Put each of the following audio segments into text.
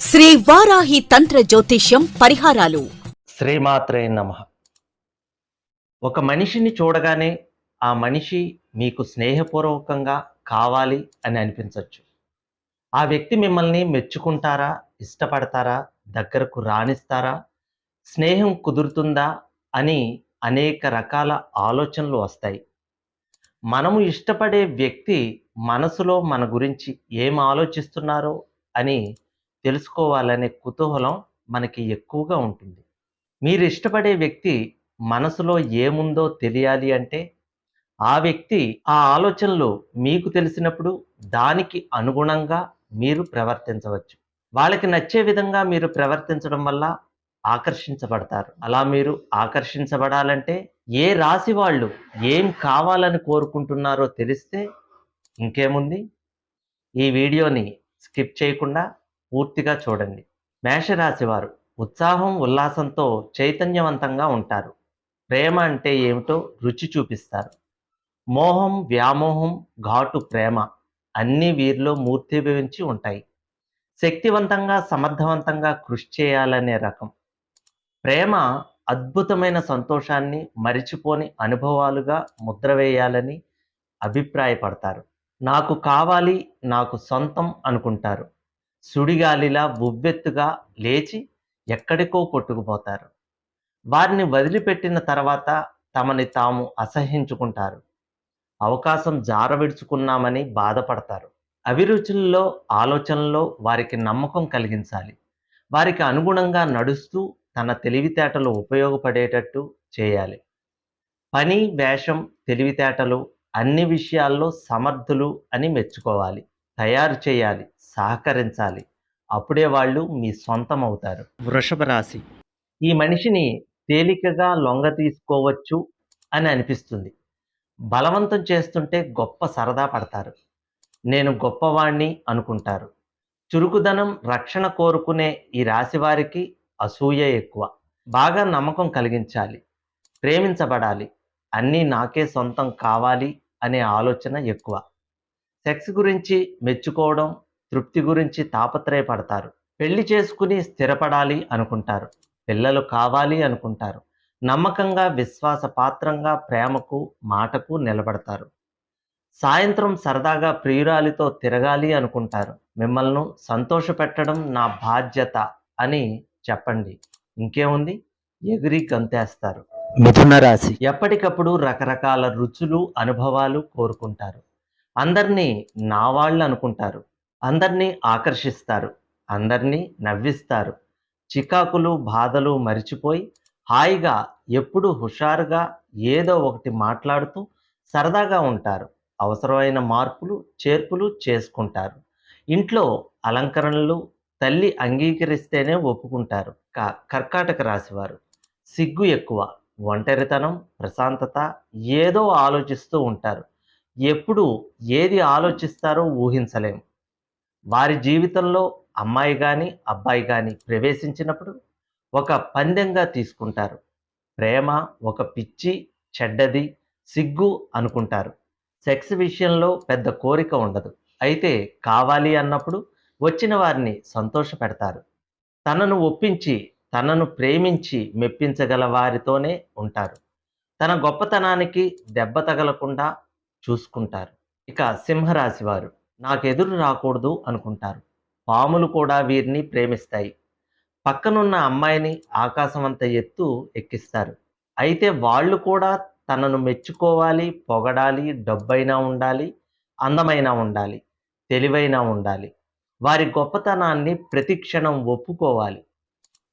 శ్రీ వారాహి తంత్ర జ్యోతిష్యం పరిహారాలు. శ్రీమాత్రే నమ. ఒక మనిషిని చూడగానే ఆ మనిషి మీకు స్నేహపూర్వకంగా కావాలి అని అనిపించవచ్చు ఆ వ్యక్తి మిమ్మల్ని మెచ్చుకుంటారా ఇష్టపడతారా దగ్గరకు రాణిస్తారా స్నేహం కుదురుతుందా అని అనేక రకాల ఆలోచనలు వస్తాయి. మనము ఇష్టపడే వ్యక్తి మనసులో మన గురించి ఏం ఆలోచిస్తున్నారో అని తెలుసుకోవాలనే కుతూహలం మనకి ఎక్కువగా ఉంటుంది. మీరు ఇష్టపడే వ్యక్తి మనసులో ఏముందో తెలియాలి అంటే ఆ వ్యక్తి ఆ ఆలోచనలు మీకు తెలిసినప్పుడు దానికి అనుగుణంగా మీరు ప్రవర్తించవచ్చు. వాళ్ళకి నచ్చే విధంగా మీరు ప్రవర్తించడం వల్ల ఆకర్షించబడతారు. అలా మీరు ఆకర్షించబడాలంటే ఏ రాశి వాళ్ళు ఏం కావాలని కోరుకుంటున్నారో తెలిస్తే ఇంకేముంది? ఈ వీడియోని స్కిప్ చేయకుండా పూర్తిగా చూడండి. మేషరాశి వారు ఉత్సాహం ఉల్లాసంతో చైతన్యవంతంగా ఉంటారు. ప్రేమ అంటే ఏమిటో రుచి చూపిస్తారు. మోహం వ్యామోహం ఘాటు ప్రేమ అన్నీ వీరిలో మూర్తిభవించి ఉంటాయి. శక్తివంతంగా సమర్థవంతంగా కృషి చేయాలనే రకం. ప్రేమ అద్భుతమైన సంతోషాన్ని మరిచిపోని అనుభవాలుగా ముద్ర వేయాలని అభిప్రాయపడతారు. నాకు కావాలి నాకు సొంతం అనుకుంటారు. సుడిగాలిలా ఉవ్వెత్తుగా లేచి ఎక్కడికో కొట్టుకుపోతారు. వారిని వదిలిపెట్టిన తర్వాత తమని తాము అసహించుకుంటారు అవకాశం జారవిడుచుకున్నామని బాధపడతారు. అభిరుచుల్లో ఆలోచనల్లో వారికి నమ్మకం కలిగించాలి. వారికి అనుగుణంగా నడుస్తూ తన తెలివితేటలు ఉపయోగపడేటట్టు చేయాలి. పని వేషం తెలివితేటలు అన్ని విషయాల్లో సమర్థులు అని మెచ్చుకోవాలి. తయారు చేయాలి సహకరించాలి. అప్పుడే వాళ్ళు మీ సొంతం అవుతారు వృషభ రాశి. ఈ మనిషిని తేలికగా లొంగ తీసుకోవచ్చు అని అనిపిస్తుంది. బలవంతం చేస్తుంటే గొప్ప సరదా పడతారు. నేను గొప్పవాణ్ణి అనుకుంటారు. చురుకుదనం రక్షణ కోరుకునే ఈ రాశి వారికి అసూయ ఎక్కువ. బాగా నమ్మకం కలిగించాలి. ప్రేమించబడాలి. అన్నీ నాకే సొంతం కావాలి అనే ఆలోచన ఎక్కువ. సెక్స్ గురించి మెచ్చుకోవడం తృప్తి గురించి తాపత్రయపడతారు. పెళ్ళి చేసుకుని స్థిరపడాలి అనుకుంటారు. పిల్లలు కావాలి అనుకుంటారు. నమ్మకంగా విశ్వాసపాత్రంగా ప్రేమకు మాటకు నిలబడతారు. సాయంత్రం సరదాగా ప్రియురాలితో తిరగాలి అనుకుంటారు. మిమ్మల్ని సంతోషపెట్టడం నా బాధ్యత అని చెప్పండి. ఇంకేముంది? ఎగిరి గంతేస్తారు. మిథున రాశి. ఎప్పటికప్పుడు రకరకాల రుచులు అనుభవాలు కోరుకుంటారు. అందరినీ నా వాళ్ళు అనుకుంటారు. అందరినీ ఆకర్షిస్తారు. అందరినీ నవ్విస్తారు. చికాకులు బాధలు మరిచిపోయి హాయిగా ఎప్పుడూ హుషారుగా ఏదో ఒకటి మాట్లాడుతూ సరదాగా ఉంటారు. అవసరమైన మార్పులు చేర్పులు చేసుకుంటారు. ఇంట్లో అలంకరణలు తల్లి అంగీకరిస్తేనే ఒప్పుకుంటారు. క కర్కాటక రాశివారు. సిగ్గు ఎక్కువ ఒంటరితనం ప్రశాంతత ఏదో ఆలోచిస్తూ ఉంటారు. ఎప్పుడు ఏది ఆలోచిస్తారో ఊహించలేము. వారి జీవితంలో అమ్మాయి కానీ అబ్బాయి కానీ ప్రవేశించినప్పుడు ఒక పందెంగా తీసుకుంటారు. ప్రేమ ఒక పిచ్చి చెడ్డది సిగ్గు అనుకుంటారు. సెక్స్ విషయంలో పెద్ద కోరిక ఉండదు. అయితే కావాలి అన్నప్పుడు వచ్చిన వారిని సంతోషపెడతారు. తనను ఒప్పించి తనను ప్రేమించి మెప్పించగల వారితోనే ఉంటారు. తన గొప్పతనానికి దెబ్బ తగలకుండా చూసుకుంటారు. ఇక సింహరాశి వారు నాకెదురు రాకూడదు అనుకుంటారు. పాములు కూడా వీరిని ప్రేమిస్తాయి. పక్కనున్న అమ్మాయిని ఆకాశమంత ఎత్తు ఎక్కిస్తారు. అయితే వాళ్ళు కూడా తనను మెచ్చుకోవాలి పొగడాలి డబ్బైనా ఉండాలి అందమైనా ఉండాలి తెలివైనా ఉండాలి. వారి గొప్పతనాన్ని ప్రతిక్షణం ఒప్పుకోవాలి.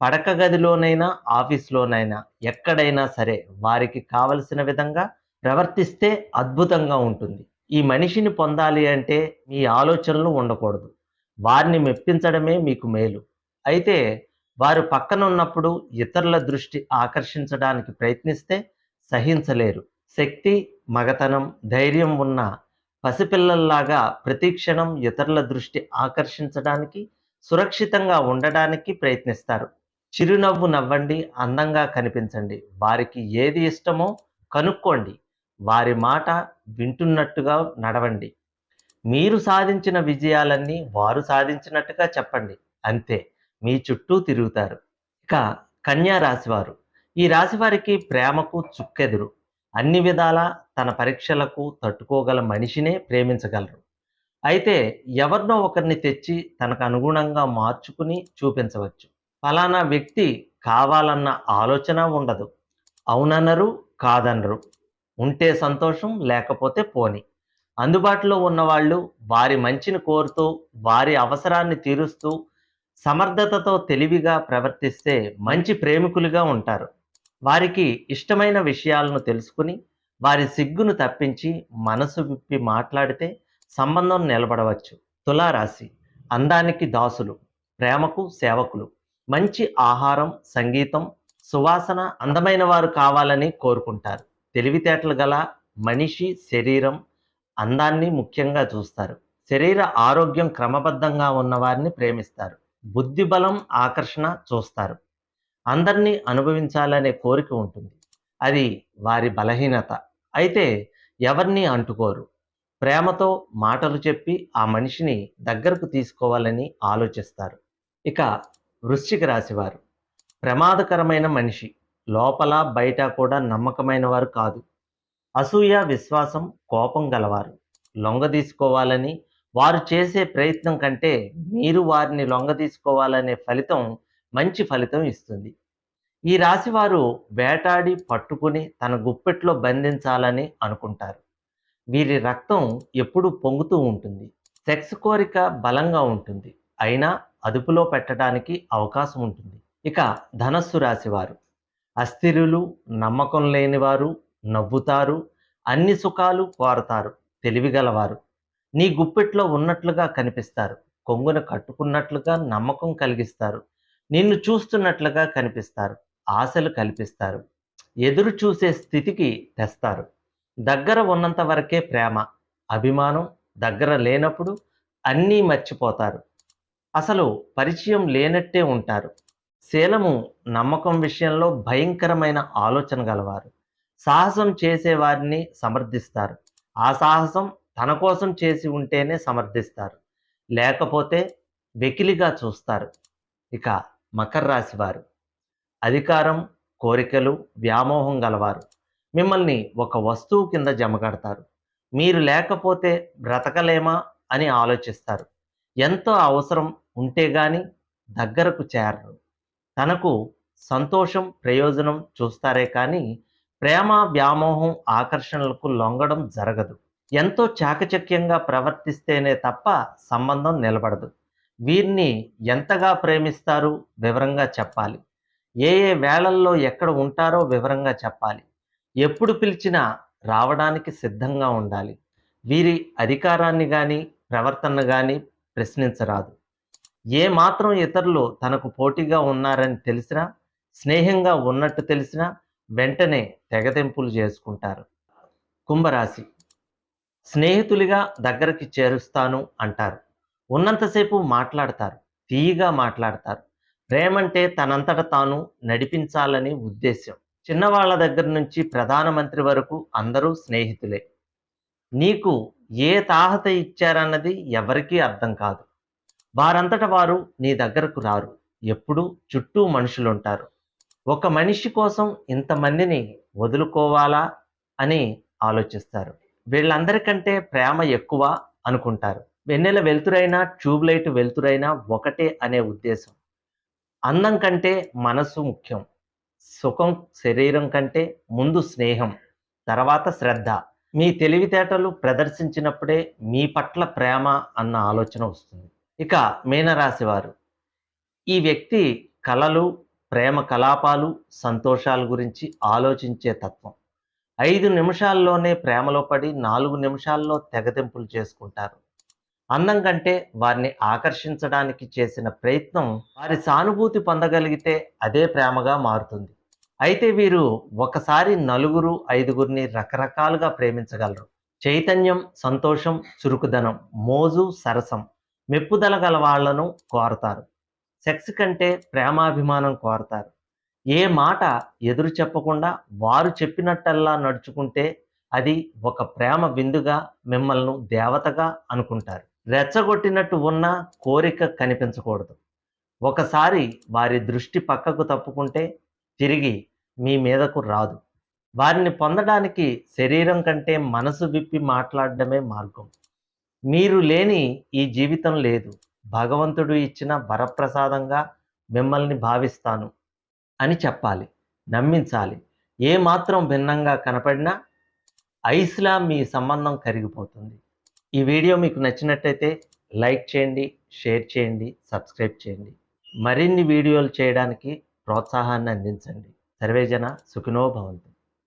పడక గదిలోనైనా ఆఫీస్లోనైనా ఎక్కడైనా సరే వారికి కావలసిన విధంగా ప్రవర్తిస్తే అద్భుతంగా ఉంటుంది. ఈ మనిషిని పొందాలి అంటే మీ ఆలోచనలు ఉండకూడదు. వారిని మెప్పించడమే మీకు మేలు. అయితే వారు పక్కన ఉన్నప్పుడు ఇతరుల దృష్టి ఆకర్షించడానికి ప్రయత్నిస్తే సహించలేరు. శక్తి మగతనం ధైర్యం ఉన్న పసిపిల్లల్లాగా ప్రతిక్షణం ఇతరుల దృష్టి ఆకర్షించడానికి సురక్షితంగా ఉండడానికి ప్రయత్నిస్తారు. చిరునవ్వు నవ్వండి అందంగా కనిపించండి. వారికి ఏది ఇష్టమో కనుక్కోండి. వారి మాట వింటున్నట్టుగా నడవండి. మీరు సాధించిన విజయాలన్నీ వారు సాధించినట్టుగా చెప్పండి. అంతే మీ చుట్టూ తిరుగుతారు. ఇక కన్యా రాశివారు ఈ రాశివారికి ప్రేమకు చుక్కెదురు. అన్ని విధాల తన పరీక్షలకు తట్టుకోగల మనిషినే ప్రేమించగలరు. అయితే ఎవరినో ఒకరిని తెచ్చి తనకు అనుగుణంగా మార్చుకుని చూపించవచ్చు. ఫలానా వ్యక్తి కావాలన్న ఆలోచన ఉండదు. అవునన్నరు కాదనరు. ఉంటే సంతోషం లేకపోతే పోని. అందుబాటులో ఉన్నవాళ్ళు వారి మంచిని కోరుతూ వారి అవసరాన్ని తీరుస్తూ సమర్థతతో తెలివిగా ప్రవర్తిస్తే మంచి ప్రేమికులుగా ఉంటారు. వారికి ఇష్టమైన విషయాలను తెలుసుకుని వారి సిగ్గును తప్పించి మనసు విప్పి మాట్లాడితే సంబంధం నిలబడవచ్చు. తులారాశి. అందానికి దాసులు ప్రేమకు సేవకులు. మంచి ఆహారం సంగీతం సువాసన అందమైన వారు కావాలని కోరుకుంటారు. తెలివితేటలు గల మనిషి శరీరం అందాన్ని ముఖ్యంగా చూస్తారు. శరీర ఆరోగ్యం క్రమబద్ధంగా ఉన్నవారిని ప్రేమిస్తారు. బుద్ధి బలం ఆకర్షణ చూస్తారు. అందరినీ అనుభవించాలనే కోరిక ఉంటుంది. అది వారి బలహీనత. అయితే ఎవరిని అంటుకోరు? ప్రేమతో మాటలు చెప్పి ఆ మనిషిని దగ్గరకు తీసుకోవాలని ఆలోచిస్తారు. ఇక వృశ్చిక రాశివారు ప్రమాదకరమైన మనిషి. లోపల బయట కూడా నమ్మకమైన వారు కాదు. అసూయ విశ్వాసం కోపం గలవారు. లొంగ తీసుకోవాలని వారు చేసే ప్రయత్నం కంటే మీరు వారిని లొంగ తీసుకోవాలనే ఫలితం మంచి ఫలితం ఇస్తుంది. ఈ రాశి వారు వేటాడి పట్టుకుని తన గుప్పెట్లో బంధించాలని అనుకుంటారు. వీరి రక్తం ఎప్పుడూ పొంగుతూ ఉంటుంది. సెక్స్ కోరిక బలంగా ఉంటుంది. అయినా అదుపులో పెట్టడానికి అవకాశం ఉంటుంది. ఇక ధనస్సు రాశివారు. అస్థిరులు నమ్మకం లేనివారు నవ్వుతారు అన్ని సుఖాలు కోరతారు తెలివిగలవారు. నీ గుప్పెట్లో ఉన్నట్లుగా కనిపిస్తారు. కొంగున కట్టుకున్నట్లుగా నమ్మకం కలిగిస్తారు. నిన్ను చూస్తున్నట్లుగా కనిపిస్తారు. ఆశలు కల్పిస్తారు. ఎదురు చూసే స్థితికి తెస్తారు. దగ్గర ఉన్నంత వరకే ప్రేమ అభిమానం దగ్గర లేనప్పుడు అన్నీ మర్చిపోతారు. అసలు పరిచయం లేనట్టే ఉంటారు. శీలము నమ్మకం విషయంలో భయంకరమైన ఆలోచన గలవారు. సాహసం చేసేవారిని సమర్థిస్తారు. ఆ సాహసం తన కోసం చేసి ఉంటేనే సమర్థిస్తారు. లేకపోతే వెకిలిగా చూస్తారు. ఇక మకర రాశి వారు. అధికారం కోరికలు వ్యామోహం గలవారు. మిమ్మల్ని ఒక వస్తువు కింద జమగడతారు మీరు లేకపోతే బ్రతకలేమా అని ఆలోచిస్తారు. ఎంతో అవసరం ఉంటే గాని దగ్గరకు చేరరు. తనకు సంతోషం ప్రయోజనం చూస్తారే కానీ ప్రేమ వ్యామోహం ఆకర్షణలకు లొంగడం జరగదు. ఎంతో చాకచక్యంగా ప్రవర్తిస్తేనే తప్ప సంబంధం నిలబడదు. వీరిని ఎంతగా ప్రేమిస్తారు? వివరంగా చెప్పాలి. ఏ ఏ వేళల్లో ఎక్కడ ఉంటారో వివరంగా చెప్పాలి. ఎప్పుడు పిలిచినా రావడానికి సిద్ధంగా ఉండాలి. వీరి అధికారాన్ని కానీ ప్రవర్తన కానీ ప్రశ్నించరాదు. ఏ మాత్రం ఇతరులు తనకు పోటీగా ఉన్నారని తెలిసినా స్నేహంగా ఉన్నట్టు తెలిసినా వెంటనే తెగతెంపులు చేసుకుంటారు. కుంభరాశి. స్నేహితులుగా దగ్గరికి చేరుస్తాను అంటారు. ఉన్నంతసేపు మాట్లాడతారు. తీయగా మాట్లాడతారు. ప్రేమంటే తనంతట తాను నడిపించాలని ఉద్దేశ్యం. చిన్నవాళ్ళ దగ్గర నుంచి ప్రధానమంత్రి వరకు అందరూ స్నేహితులే. నీకు ఏ తాహత ఇచ్చారన్నది ఎవరికీ అర్థం కాదు. వారంతట వారు నీ దగ్గరకు రారు. ఎప్పుడూ చుట్టూ మనుషులుంటారు. ఒక మనిషి కోసం ఇంతమందిని వదులుకోవాలా అని ఆలోచిస్తారు. వీళ్ళందరికంటే ప్రేమ ఎక్కువ అనుకుంటారు. వెన్నెల వెలుతురైనా ట్యూబ్లైట్ వెలుతురైనా ఒకటే అనే ఉద్దేశం. అందం కంటే మనసు ముఖ్యం. సుఖం శరీరం కంటే ముందు స్నేహం తర్వాత శ్రద్ధ. మీ తెలివితేటలు ప్రదర్శించినప్పుడే మీ పట్ల ప్రేమ అన్న ఆలోచన వస్తుంది. ఇక మీనరాశి వారు ఈ వ్యక్తి కళలు ప్రేమ కలాపాలు సంతోషాల గురించి ఆలోచించే తత్వం. ఐదు నిమిషాల్లోనే ప్రేమలో పడి నాలుగు నిమిషాల్లో తెగతింపులు చేసుకుంటారు. అందం కంటే వారిని ఆకర్షించడానికి చేసిన ప్రయత్నం వారి సానుభూతి పొందగలిగితే అదే ప్రేమగా మారుతుంది. అయితే వీరు ఒకసారి నలుగురు ఐదుగురిని రకరకాలుగా ప్రేమించగలరు. చైతన్యం సంతోషం చురుకుదనం మోజు సరసం మెప్పుదల గల వాళ్ళను కోరతారు. సెక్స్ కంటే ప్రేమాభిమానం కోరతారు. ఏ మాట ఎదురు చెప్పకుండా వారు చెప్పినట్టల్లా నడుచుకుంటే అది ఒక ప్రేమ విందుగా మిమ్మల్ని దేవతగా అనుకుంటారు. రెచ్చగొట్టినట్టు ఉన్న కోరిక కనిపించకూడదు. ఒకసారి వారి దృష్టి పక్కకు తప్పుకుంటే తిరిగి మీ మీదకు రాదు. వారిని పొందడానికి శరీరం కంటే మనసు విప్పి మాట్లాడడమే మార్గం. మీరు లేని ఈ జీవితం లేదు. భగవంతుడు ఇచ్చిన వరప్రసాదంగా మిమ్మల్ని భావిస్తాను అని చెప్పాలి నమ్మించాలి. ఏ మాత్రం భిన్నంగా కనపడినా ఐస్లా మీ సంబంధం కరిగిపోతుంది. ఈ వీడియో మీకు నచ్చినట్టయితే లైక్ చేయండి షేర్ చేయండి సబ్స్క్రైబ్ చేయండి. మరిన్ని వీడియోలు చేయడానికి ప్రోత్సాహాన్ని అందించండి. సర్వేజన సుఖినో భవంతు.